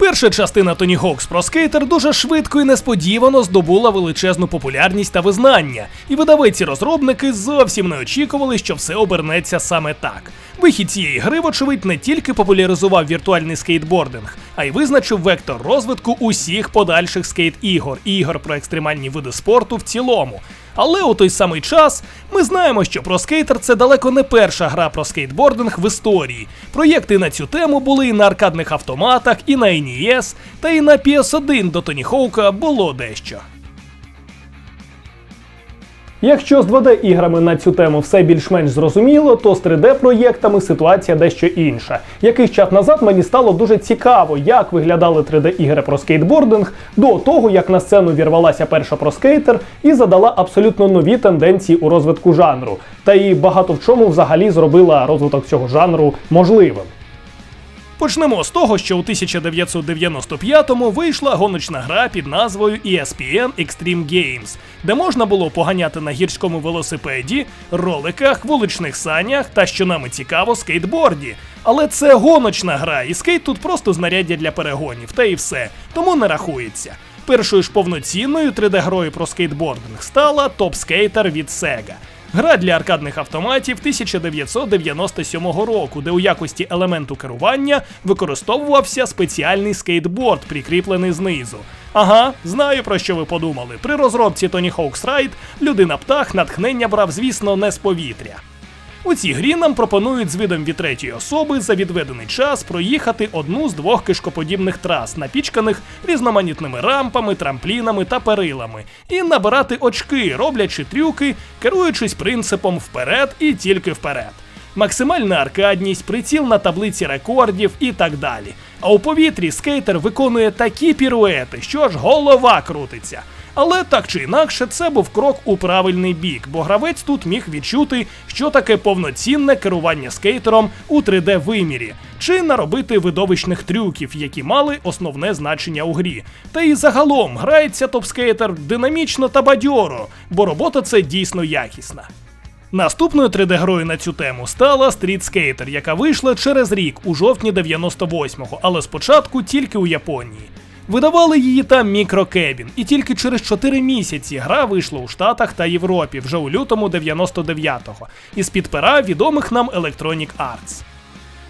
Перша частина Tony Hawk's Pro Skater дуже швидко і несподівано здобула величезну популярність та визнання, і видавець і розробники зовсім не очікували, що все обернеться саме так. Вихід цієї гри, вочевидь, не тільки популяризував віртуальний скейтбординг, а й визначив вектор розвитку усіх подальших скейт-ігор ігор про екстремальні види спорту в цілому. Але у той самий час ми знаємо, що ProSkater – це далеко не перша гра про скейтбординг в історії. Проєкти на цю тему були і на аркадних автоматах, і на NES, та і на PS1 до Тоні Хоука було дещо. Якщо з 2D-іграми на цю тему все більш-менш зрозуміло, то з 3D-проєктами ситуація дещо інша. Якийсь час назад мені стало дуже цікаво, як виглядали 3D-ігри про скейтбординг до того, як на сцену вірвалася перша про скейтер і задала абсолютно нові тенденції у розвитку жанру. Та і багато в чому взагалі зробила розвиток цього жанру можливим. Почнемо з того, що у 1995-му вийшла гоночна гра під назвою ESPN Extreme Games, де можна було поганяти на гірському велосипеді, роликах, вуличних санях та, що нами цікаво, скейтборді. Але це гоночна гра, і скейт тут просто знаряддя для перегонів, та і все, тому не рахується. Першою ж повноцінною 3D-грою про скейтбординг стала Top Skater від Sega. Гра для аркадних автоматів 1997 року, де у якості елементу керування використовувався спеціальний скейтборд, прикріплений знизу. Ага, знаю про що ви подумали. При розробці Tony Hawk's Ride людина птах натхнення брав, звісно, не з повітря. У цій грі нам пропонують з видом від третьої особи за відведений час проїхати одну з двох кишкоподібних трас, напічканих різноманітними рампами, трамплінами та перилами, і набирати очки, роблячи трюки, керуючись принципом вперед і тільки вперед. Максимальна аркадність, приціл на таблиці рекордів і так далі. А у повітрі скейтер виконує такі піруети, що аж голова крутиться. Але так чи інакше, це був крок у правильний бік, бо гравець тут міг відчути, що таке повноцінне керування скейтером у 3D-вимірі, чи наробити видовищних трюків, які мали основне значення у грі. Та і загалом грається топ-скейтер динамічно та бадьоро, бо робота це дійсно якісна. Наступною 3D-грою на цю тему стала Street Skater, яка вийшла через рік у жовтні 98-го, але спочатку тільки у Японії. Видавали її там мікрокебін, і тільки через 4 місяці гра вийшла у Штатах та Європі вже у лютому 99-го, із під пера відомих нам Electronic Arts.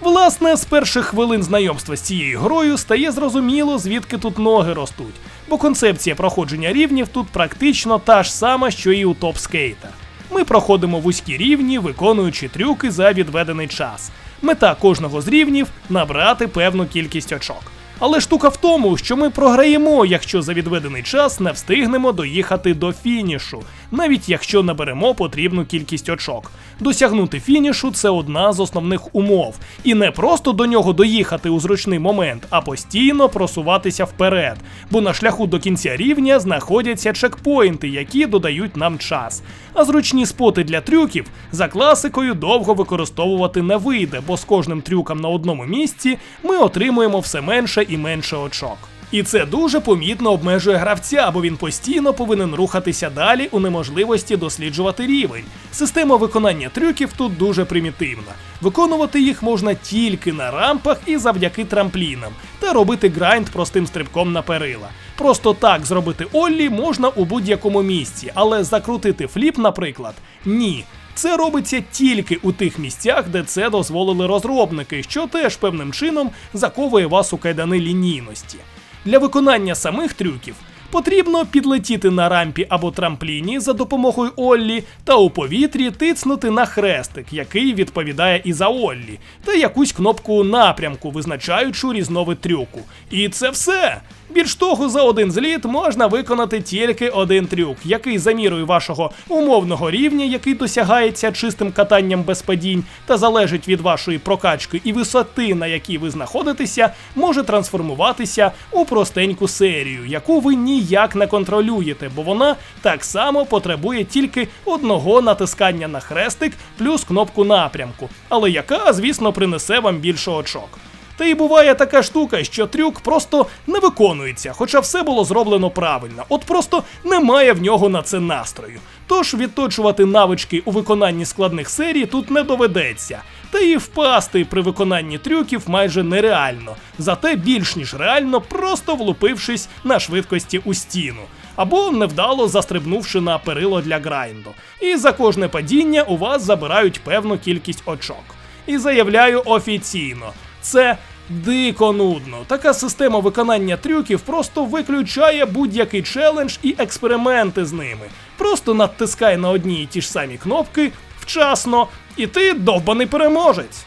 Власне, з перших хвилин знайомства з цією грою стає зрозуміло, звідки тут ноги ростуть, бо концепція проходження рівнів тут практично та ж сама, що і у топ скейтер. Ми проходимо вузькі рівні, виконуючи трюки за відведений час. Мета кожного з рівнів набрати певну кількість очок. Але штука в тому, що ми програємо, якщо за відведений час не встигнемо доїхати до фінішу, навіть якщо наберемо потрібну кількість очок. Досягнути фінішу це одна з основних умов, і не просто до нього доїхати у зручний момент, а постійно просуватися вперед. Бо на шляху до кінця рівня знаходяться чекпоінти, які додають нам час. А зручні споти для трюків за класикою довго використовувати не вийде, бо з кожним трюком на одному місці ми отримуємо все менше і менше очок. І це дуже помітно обмежує гравця, бо він постійно повинен рухатися далі у неможливості досліджувати рівень. Система виконання трюків тут дуже примітивна. Виконувати їх можна тільки на рампах і завдяки трамплінам, та робити грайнд простим стрибком на перила. Просто так зробити Оллі можна у будь-якому місці, але закрутити фліп, наприклад, ні. Це робиться тільки у тих місцях, де це дозволили розробники, що теж певним чином заковує вас у кайдани лінійності. Для виконання самих трюків потрібно підлетіти на рампі або трампліні за допомогою Оллі та у повітрі тицнути на хрестик, який відповідає і за Оллі, та якусь кнопку напрямку, визначаючу різновид трюку. І це все. Більш того, за один зліт можна виконати тільки один трюк, який за мірою вашого умовного рівня, який досягається чистим катанням без падінь, та залежить від вашої прокачки і висоти, на якій ви знаходитеся, може трансформуватися у простеньку серію, яку ви ніяк не контролюєте, бо вона так само потребує тільки одного натискання на хрестик плюс кнопку напрямку, але яка, звісно, принесе вам більше очок. Та і буває така штука, що трюк просто не виконується, хоча все було зроблено правильно. От просто немає в нього на це настрою. Тож відточувати навички у виконанні складних серій тут не доведеться. Та і впасти при виконанні трюків майже нереально, зате більш ніж реально, просто влупившись на швидкості у стіну, або невдало застрибнувши на перило для грайнду. І за кожне падіння у вас забирають певну кількість очок. І заявляю офіційно, це дико нудно. Така система виконання трюків просто виключає будь-який челендж і експерименти з ними. Просто натискай на одні і ті ж самі кнопки вчасно, і ти довбаний переможець.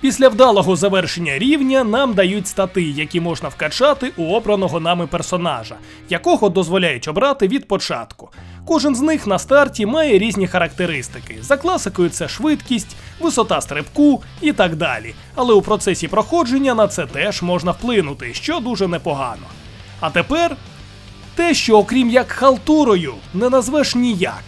Після вдалого завершення рівня нам дають стати, які можна вкачати у обраного нами персонажа, якого дозволяють обрати від початку. Кожен з них на старті має різні характеристики. За класикою це швидкість, висота стрибку і так далі. Але у процесі проходження на це теж можна вплинути, що дуже непогано. А тепер те, що окрім як халтурою, не назвеш ніяк.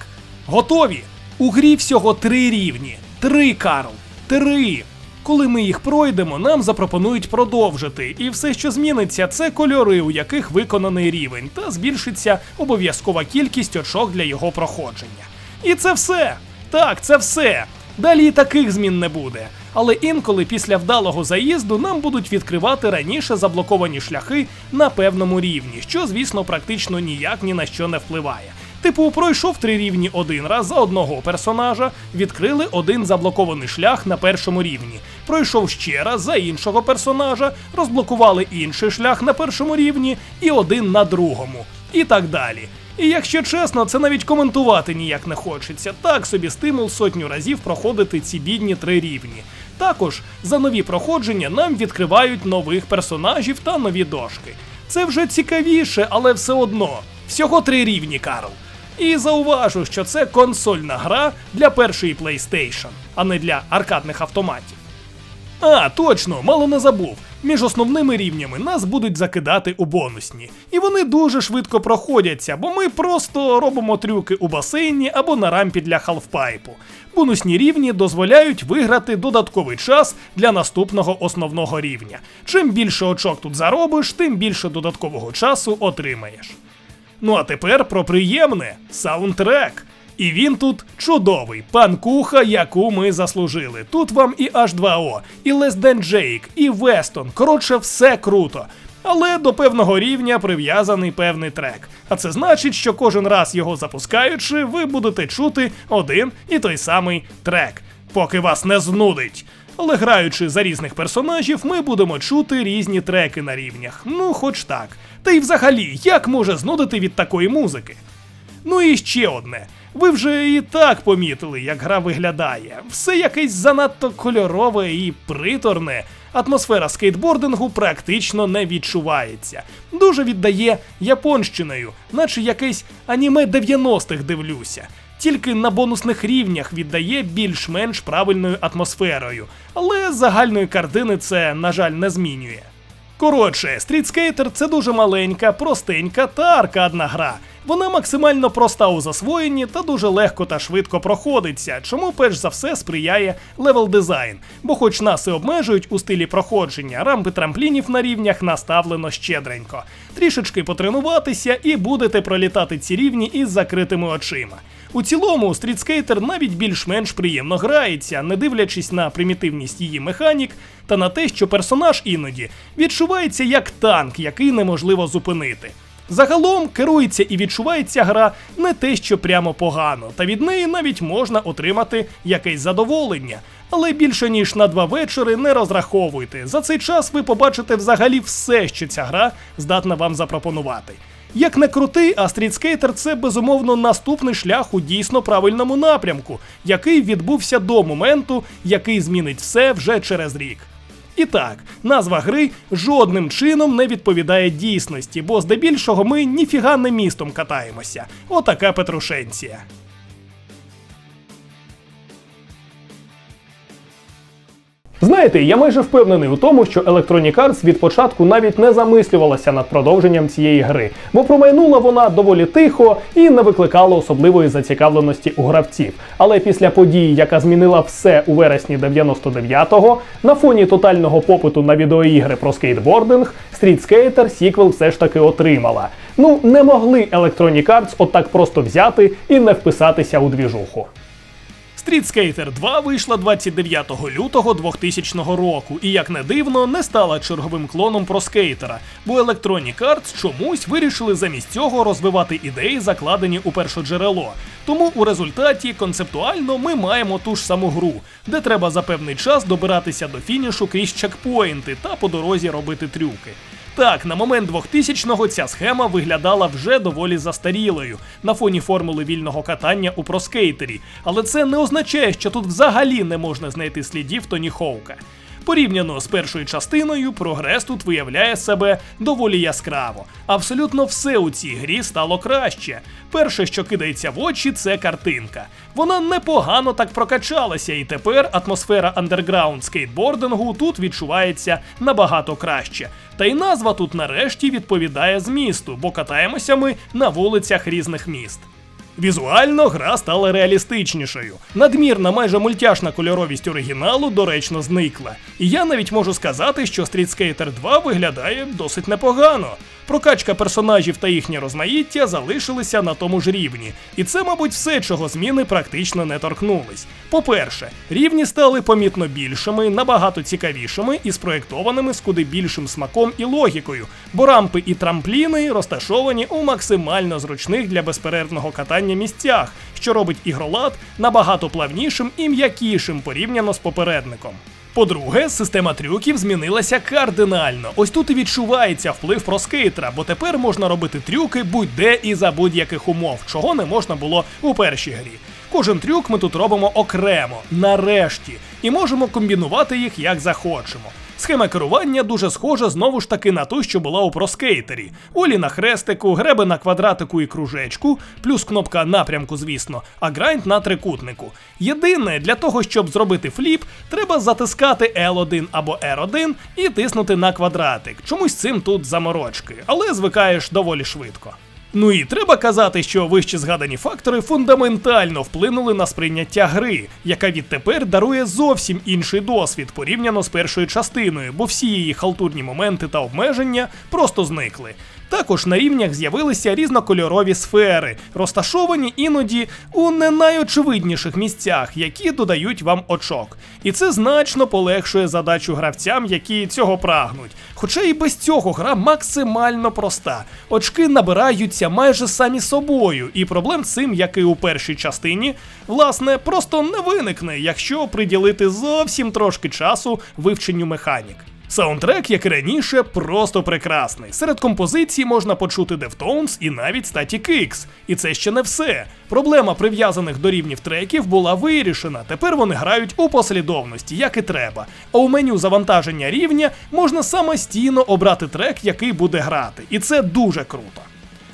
Готові? У грі всього три рівні. Три, Карл. Три. Коли ми їх пройдемо, нам запропонують продовжити, і все, що зміниться, це кольори, у яких виконаний рівень, та збільшиться обов'язкова кількість очок для його проходження. І це все. Так, це все. Далі і таких змін не буде. Але інколи після вдалого заїзду нам будуть відкривати раніше заблоковані шляхи на певному рівні, що, звісно, практично ніяк ні на що не впливає. Типу, пройшов три рівні один раз за одного персонажа, відкрили один заблокований шлях на першому рівні. Пройшов ще раз за іншого персонажа, розблокували інший шлях на першому рівні і один на другому. І так далі. І якщо чесно, це навіть коментувати ніяк не хочеться. Так собі стимул сотню разів проходити ці бідні три рівні. Також за нові проходження нам відкривають нових персонажів та нові дошки. Це вже цікавіше, але все одно. Всього три рівні, Карл. І зауважу, що це консольна гра для першої PlayStation, а не для аркадних автоматів. А, точно, мало не забув. Між основними рівнями нас будуть закидати у бонусні. І вони дуже швидко проходяться, бо ми просто робимо трюки у басейні або на рампі для халфпайпу. Бонусні рівні дозволяють виграти додатковий час для наступного основного рівня. Чим більше очок тут заробиш, тим більше додаткового часу отримаєш. Ну а тепер про приємне саундтрек. І він тут чудовий, панкуха, яку ми заслужили. Тут вам і H2O, і Less Than Jake, і Вестон. Коротше, все круто. Але до певного рівня прив'язаний певний трек. А це значить, що кожен раз його запускаючи, ви будете чути один і той самий трек, поки вас не знудить. Але граючи за різних персонажів, ми будемо чути різні треки на рівнях. Ну, хоч так. Та й взагалі, як може знудити від такої музики? Ну і ще одне. Ви вже і так помітили, як гра виглядає. Все якесь занадто кольорове і приторне. Атмосфера скейтбордингу практично не відчувається. Дуже віддає японщиною, наче якесь аніме 90-х дивлюся. Тільки на бонусних рівнях віддає більш-менш правильною атмосферою, але загальної картини це, на жаль, не змінює. Коротше, Street Skater – це дуже маленька, простенька та аркадна гра. Вона максимально проста у засвоєнні та дуже легко та швидко проходиться, чому перш за все сприяє левел дизайн. Бо, хоч нас і обмежують у стилі проходження, рампи трамплінів на рівнях наставлено щедренько. Трішечки потренуватися і будете пролітати ці рівні із закритими очима. У цілому, Skater навіть більш-менш приємно грається, не дивлячись на примітивність її механік та на те, що персонаж іноді відчувається як танк, який неможливо зупинити. Загалом керується і відчувається гра не те, що прямо погано, та від неї навіть можна отримати якесь задоволення. Але більше ніж на два вечори не розраховуйте. За цей час ви побачите взагалі все, що ця гра здатна вам запропонувати. Як не крутий, а стрітскейтер – це безумовно наступний шлях у дійсно правильному напрямку, який відбувся до моменту, який змінить все вже через рік. І так, назва гри жодним чином не відповідає дійсності, бо здебільшого ми ніфіга не містом катаємося. Отака Знаєте, я майже впевнений у тому, що Electronic Arts від початку навіть не замислювалася над продовженням цієї гри, бо промайнула вона доволі тихо і не викликала особливої зацікавленості у гравців. Але після події, яка змінила все у вересні 99-го, на фоні тотального попиту на відеоігри про скейтбординг, Street Skater сіквел все ж таки отримала. Ну, не могли Electronic Arts отак просто взяти і не вписатися у двіжуху. Street Skater 2 вийшла 29 лютого 2000 року і, як не дивно, не стала черговим клоном про скейтера, бо Electronic Arts чомусь вирішили замість цього розвивати ідеї, закладені у першоджерело. Тому у результаті концептуально ми маємо ту ж саму гру, де треба за певний час добиратися до фінішу крізь чекпоінти та по дорозі робити трюки. Так, на момент 2000-го ця схема виглядала вже доволі застарілою на фоні формули вільного катання у проскейтері, але це не означає, що тут взагалі не можна знайти слідів Тоні Хоука. Порівняно з першою частиною, прогрес тут виявляє себе доволі яскраво. Абсолютно все у цій грі стало краще. Перше, що кидається в очі, це картинка. Вона непогано так прокачалася, і тепер атмосфера андерграунд скейтбордингу тут відчувається набагато краще. Та й назва тут нарешті відповідає змісту, бо катаємося ми на вулицях різних міст. Візуально гра стала реалістичнішою. Надмірна, майже мультяшна кольоровість оригіналу доречно зникла. І я навіть можу сказати, що Street Skater 2 виглядає досить непогано. Прокачка персонажів та їхнє розмаїття залишилися на тому ж рівні. І це, мабуть, все, чого зміни практично не торкнулись. По-перше, рівні стали помітно більшими, набагато цікавішими і спроєктованими з куди більшим смаком і логікою, бо рампи і трампліни розташовані у максимально зручних для безперервного катання місцях, що робить ігролад набагато плавнішим і м'якішим порівняно з попередником. По-друге, система трюків змінилася кардинально. Ось тут і відчувається вплив про скейтера, бо тепер можна робити трюки будь-де і за будь-яких умов, чого не можна було у першій грі. Кожен трюк ми тут робимо окремо, нарешті, і можемо комбінувати їх як захочемо. Схема керування дуже схожа знову ж таки на ту, що була у проскейтері. Олі на хрестику, греби на квадратику і кружечку, плюс кнопка напрямку, звісно, а грайнд на трикутнику. Єдине, для того, щоб зробити фліп, треба затискати L1 або R1 і тиснути на квадратик. Чомусь цим тут заморочки, але звикаєш доволі швидко. Ну і треба казати, що вище згадані фактори фундаментально вплинули на сприйняття гри, яка відтепер дарує зовсім інший досвід порівняно з першою частиною, бо всі її халтурні моменти та обмеження просто зникли. Також на рівнях з'явилися різнокольорові сфери, розташовані іноді у не найочевидніших місцях, які додають вам очок. І це значно полегшує задачу гравцям, які цього прагнуть. Хоча і без цього гра максимально проста. Очки набираються майже самі собою, і проблем з цим, як і у першій частині, власне, просто не виникне, якщо приділити зовсім трошки часу вивченню механік. Саундтрек, як і раніше, просто прекрасний. Серед композицій можна почути Deftones і навіть Static X. І це ще не все. Проблема прив'язаних до рівнів треків була вирішена. Тепер вони грають у послідовності, як і треба. А у меню завантаження рівня можна самостійно обрати трек, який буде грати. І це дуже круто.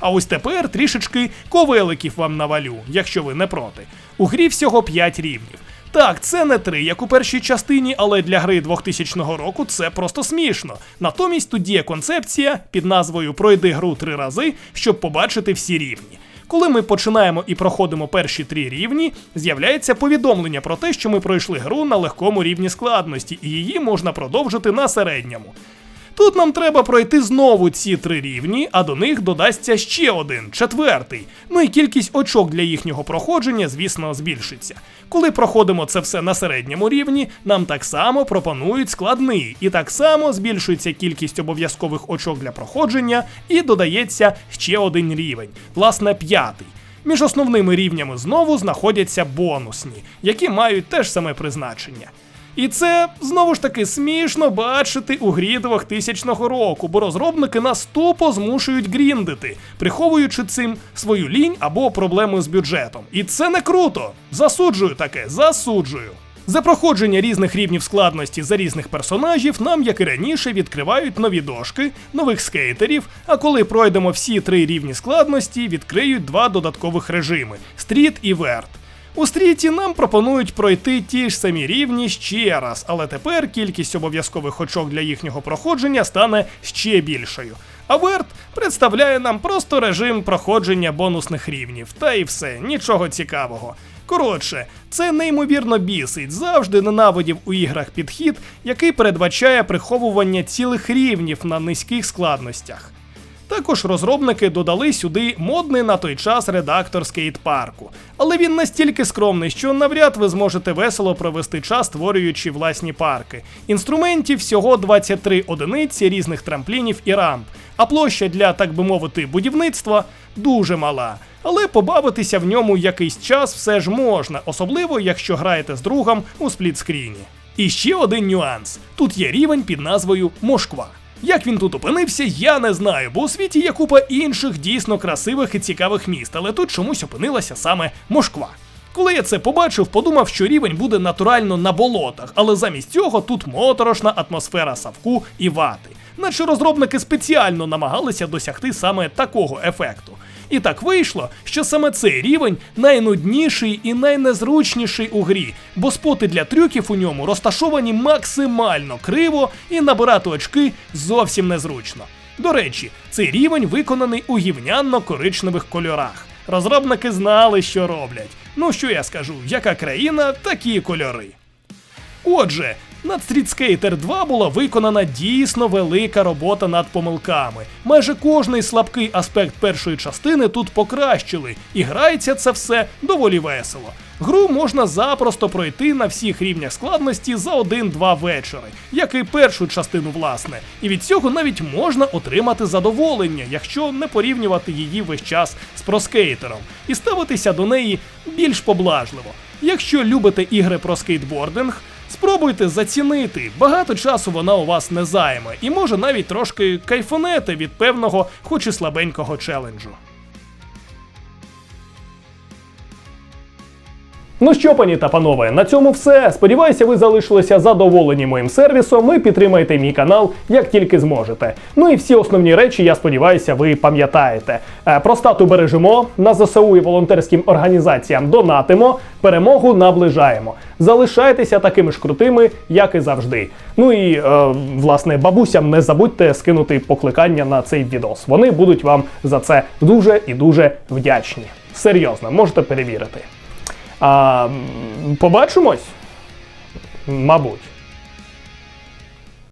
А ось тепер трішечки ковеликів вам навалю, якщо ви не проти. У грі всього 5 рівнів. Так, це не три, як у першій частині, але для гри 2000 року це просто смішно. Натомість тут є концепція під назвою Пройди гру три рази, щоб побачити всі рівні. Коли ми починаємо і проходимо перші три рівні, з'являється повідомлення про те, що ми пройшли гру на легкому рівні складності, і її можна продовжити на середньому. Тут нам треба пройти знову ці три рівні, а до них додасться ще один, четвертий. Ну і кількість очок для їхнього проходження, звісно, збільшиться. Коли проходимо це все на середньому рівні, нам так само пропонують складний, і так само збільшується кількість обов'язкових очок для проходження, і додається ще один рівень, власне, п'ятий. Між основними рівнями знову знаходяться бонусні, які мають теж саме призначення. І це знову ж таки смішно бачити у грі 2000 року, бо розробники нас тупо змушують гріндити, приховуючи цим свою лінь або проблеми з бюджетом. І це не круто. Засуджую таке, засуджую. За проходження різних рівнів складності за різних персонажів нам, як і раніше, відкривають нові дошки, нових скейтерів. А коли пройдемо всі три рівні складності, відкриють два додаткових режими стріт і верт. У стріті нам пропонують пройти ті ж самі рівні ще раз, але тепер кількість обов'язкових очок для їхнього проходження стане ще більшою. А Верт представляє нам просто режим проходження бонусних рівнів, та і все, нічого цікавого. Коротше, це неймовірно бісить. Завжди ненавидів у іграх підхід, який передбачає приховування цілих рівнів на низьких складностях. Також розробники додали сюди модний на той час редактор скейт-парку. Але він настільки скромний, що навряд ви зможете весело провести час, створюючи власні парки. Інструментів всього 23 одиниці різних трамплінів і рамп, а площа для, так би мовити, будівництва дуже мала. Але побавитися в ньому якийсь час все ж можна, особливо якщо граєте з другом у сплітскріні. І ще один нюанс: тут є рівень під назвою Москва. Як він тут опинився, я не знаю, бо у світі є купа інших дійсно красивих і цікавих міст, але тут чомусь опинилася саме Москва. Коли я це побачив, подумав, що рівень буде натурально на болотах, але замість цього тут моторошна атмосфера савку і вати. Наче розробники спеціально намагалися досягти саме такого ефекту. І так вийшло, що саме цей рівень найнудніший і найнезручніший у грі, бо споти для трюків у ньому розташовані максимально криво і набирати очки зовсім незручно. До речі, цей рівень виконаний у гівнянно-коричневих кольорах. Розробники знали, що роблять. Ну що я скажу, яка країна, такі кольори. Отже, над Street Skater 2 була виконана дійсно велика робота над помилками. Майже кожний слабкий аспект першої частини тут покращили, і грається це все доволі весело. Гру можна запросто пройти на всіх рівнях складності за один-два вечори, як і першу частину, власне. І від цього навіть можна отримати задоволення, якщо не порівнювати її весь час з проскейтером, і ставитися до неї більш поблажливо. Якщо любите ігри про скейтбординг, Спробуйте зацінити. Багато часу вона у вас не займе, і може навіть трошки кайфонете від певного, хоч і слабенького челенджу. Ну що, пані та панове, на цьому все. Сподіваюся, ви залишилися задоволені моїм сервісом і підтримайте мій канал як тільки зможете. Ну і всі основні речі, я сподіваюся, ви пам'ятаєте. Е, Про стату бережемо, на ЗСУ і волонтерським організаціям донатимо, перемогу наближаємо. Залишайтеся такими ж крутими, як і завжди. Ну і е, власне бабусям не забудьте скинути покликання на цей відос. Вони будуть вам за це дуже і дуже вдячні. Серйозно, можете перевірити. А, побачимось? Мабуть.